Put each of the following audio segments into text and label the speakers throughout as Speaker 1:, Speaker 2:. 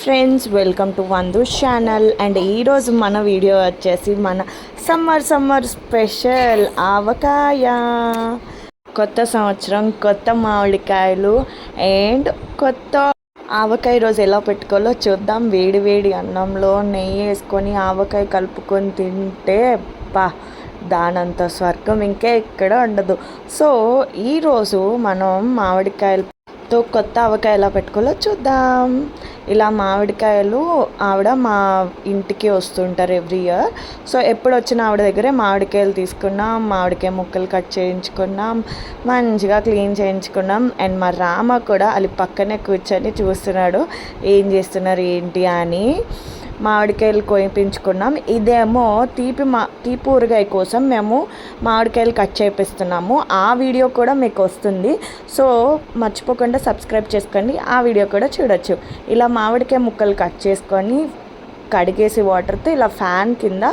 Speaker 1: Friends welcome to వందు channel and ఈరోజు మన వీడియో వచ్చేసి మన సమ్మర్ సమ్మర్ స్పెషల్ ఆవకాయ. కొత్త సంవత్సరం కొత్త మామిడికాయలు అండ్ కొత్త ఆవకాయ రోజు ఎలా పెట్టుకోవాలో చూద్దాం. వేడి వేడి అన్నంలో నెయ్యి వేసుకొని ఆవకాయ కలుపుకొని తింటే బా దానంత స్వర్గం ఇంకే ఎక్కడ ఉండదు. సో ఈరోజు మనం మామిడికాయలతో కొత్త ఆవకాయ ఎలా పెట్టుకోవాలో చూద్దాం. ఇలా మామిడికాయలు ఆవిడ మా ఇంటికి వస్తుంటారు ఎవ్రీ ఇయర్. సో ఎప్పుడు వచ్చిన ఆవిడ దగ్గరే మామిడికాయలు తీసుకున్నాం మామిడికాయ ముక్కలు కట్ చేయించుకున్నాం మంచిగా క్లీన్ చేయించుకున్నాం. అండ్ మా రామ కూడా అది పక్కనే కూర్చొని చూస్తున్నాడు ఏం చేస్తున్నారు ఏంటి అని. మామిడికాయలు కోయించుకున్నాం. ఇదేమో తీపి మా తీపి ఊరగాయ కోసం మేము మామిడికాయలు కట్ చేపిస్తున్నాము. ఆ వీడియో కూడా మీకు వస్తుంది. సో మర్చిపోకుండా సబ్స్క్రైబ్ చేసుకోండి. ఆ వీడియో కూడా చూడొచ్చు. ఇలా మామిడికాయ ముక్కలు కట్ చేసుకొని కడిగేసి వాటర్తో ఇలా ఫ్యాన్ కింద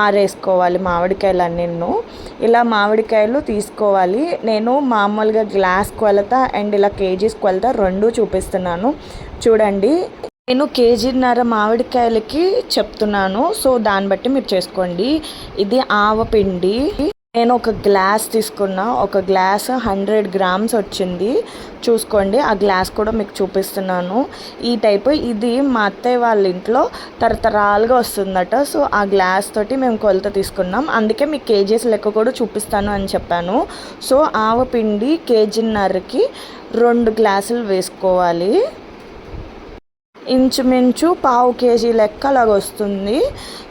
Speaker 1: ఆరేసుకోవాలి మామిడికాయలు అన్నిను ఇలా మామిడికాయలు తీసుకోవాలి. నేను మామూలుగా గ్లాస్ కొలత అండ్ ఇలా కేజీస్ కొలత రెండు చూపిస్తున్నాను. చూడండి. నేను కేజీన్నర మామిడికాయలకి చెప్తున్నాను. సో దాన్ని బట్టి మీరు చేసుకోండి. ఇది ఆవపిండి నేను ఒక గ్లాస్ తీసుకున్నా. ఒక గ్లాస్ హండ్రెడ్ గ్రామ్స్ వచ్చింది. చూసుకోండి. ఆ గ్లాస్ కూడా మీకు చూపిస్తున్నాను. ఈ టైప్ ఇది మా అత్తయ్య వాళ్ళ ఇంట్లో తరతరాలుగా వస్తుందట. సో ఆ గ్లాస్ తోటి మేము కొలత తీసుకున్నాం. అందుకే మీకు కేజీస్ లెక్క కూడా చూపిస్తాను అని చెప్పాను. సో ఆవపిండి కేజీన్నరకి రెండు గ్లాసులు వేసుకోవాలి. ఇంచుమించు పావు కేజీ లెక్క అలాగ వస్తుంది.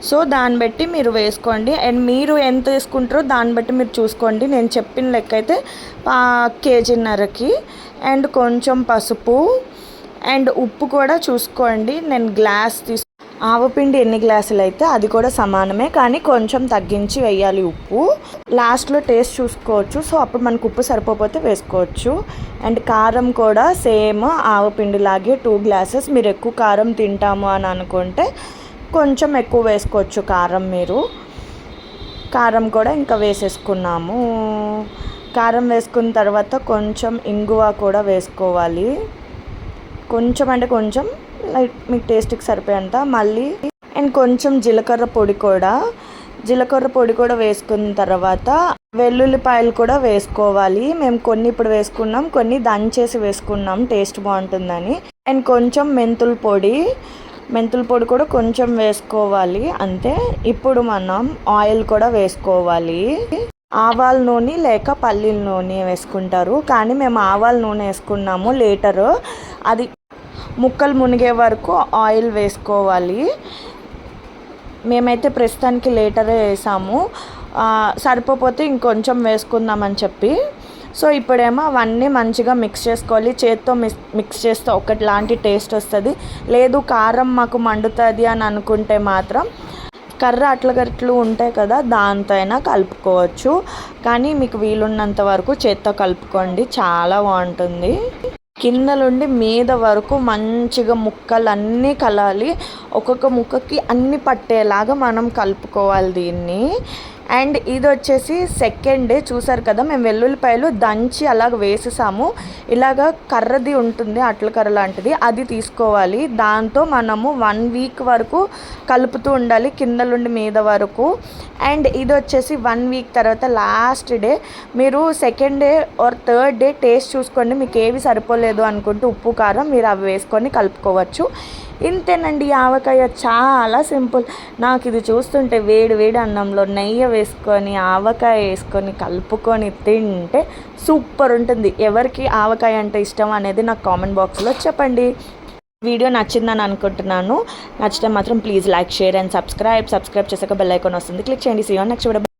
Speaker 1: సో దాన్ని బట్టి మీరు వేసుకోండి. అండ్ మీరు ఎంత తీసుకుంటారో దాన్ని బట్టి మీరు చూసుకోండి. నేను చెప్పిన లెక్క అయితే పా కేజీన్నరకి. అండ్ కొంచెం పసుపు. అండ్ ఉప్పు కూడా చూసుకోండి. నేను గ్లాస్ తీసు ఆవపిండి ఎన్ని గ్లాసులు అయితే అది కూడా సమానమే కానీ కొంచెం తగ్గించి వేయాలి ఉప్పు. లాస్ట్లో టేస్ట్ చూసుకోవచ్చు. సో అప్పుడు మనకు ఉప్పు సరిపోతే వేసుకోవచ్చు. అండ్ కారం కూడా సేమ్ ఆవపిండి లాగే టూ గ్లాసెస్. మీరు ఎక్కువ కారం తింటాము అని అనుకుంటే కొంచెం ఎక్కువ వేసుకోవచ్చు కారం మీరు. కారం కూడా ఇంకా వేసేసుకున్నాము. కారం వేసుకున్న తర్వాత కొంచెం ఇంగువ కూడా వేసుకోవాలి. కొంచెం అంటే కొంచెం లైట్ మీకు టేస్ట్కి సరిపోయేంత. మళ్ళీ అండ్ కొంచెం జీలకర్ర పొడి కూడా. జీలకర్ర పొడి కూడా వేసుకున్న తర్వాత వెల్లుల్లిపాయలు కూడా వేసుకోవాలి. మేము కొన్ని ఇప్పుడు వేసుకున్నాం కొన్ని దంచేసి వేసుకున్నాం. టేస్ట్ బాగుంటుందని. అండ్ కొంచెం మెంతుల పొడి. మెంతుల పొడి కూడా కొంచెం వేసుకోవాలి. అంతే. ఇప్పుడు మనం ఆయిల్ కూడా వేసుకోవాలి. ఆవాల నూనె లేక పల్లీల నూనె వేసుకుంటారు. కానీ మేము ఆవాల నూనె వేసుకున్నాము లీటరు. అది ముక్కలు మునిగే వరకు ఆయిల్ వేసుకోవాలి. మేమైతే ప్రస్తుతానికి లేటరే వేసాము. సరిపోతే ఇంకొంచెం వేసుకుందామని చెప్పి. సో ఇప్పుడేమో అవన్నీ మంచిగా మిక్స్ చేసుకోవాలి. చేత్తో మిక్స్ మిక్స్ చేస్తే ఒకటిలాంటి టేస్ట్ వస్తుంది. లేదు కారం మాకు మండుతుంది అని అనుకుంటే మాత్రం కర్ర అట్లగట్లు ఉంటాయి కదా దాంతో అయినా కలుపుకోవచ్చు. కానీ మీకు వీలున్నంత వరకు చేత్తో కలుపుకోండి. చాలా బాగుంటుంది. కింద నుండి మీద వరకు మంచిగా ముక్కలు అన్నీ కలాలి. ఒక్కొక్క ముక్కకి అన్ని పట్టేలాగా మనం కలుపుకోవాలి దీన్ని. అండ్ ఇది వచ్చేసి సెకండ్. డే చూసారు కదా మేము వెల్లుల్లిపాయలు దంచి అలాగ వేసేసాము. ఇలాగ కర్రది ఉంటుంది అట్ల కర్ర లాంటిది. అది తీసుకోవాలి. దాంతో మనము వన్ వీక్ వరకు కలుపుతూ ఉండాలి కింద నుండి మీద వరకు. అండ్ ఇది వచ్చేసి వన్ వీక్ తర్వాత లాస్ట్ డే. మీరు second day or third day taste చూసుకోండి. మీకు ఏవి సరిపోలేదు అనుకుంటే ఉప్పు కారం మీరు అవి వేసుకొని కలుపుకోవచ్చు. ఇంతేనండి ఆవకాయ చాలా సింపుల్. నాకు ఇది చూస్తుంటే వేడి వేడి అన్నంలో నెయ్యి వేసుకొని ఆవకాయ వేసుకొని కలుపుకొని తింటే సూపర్ ఉంటుంది. ఎవరికి ఆవకాయ అంటే ఇష్టం అనేది నాకు కామెంట్ బాక్స్లో చెప్పండి. వీడియో నచ్చిందని అనుకుంటున్నాను. నచ్చితే మాత్రం please like share and subscribe. Subscribe చేసాక బెల్ ఐకాన్ వస్తుంది. క్లిక్ చేయండి. See next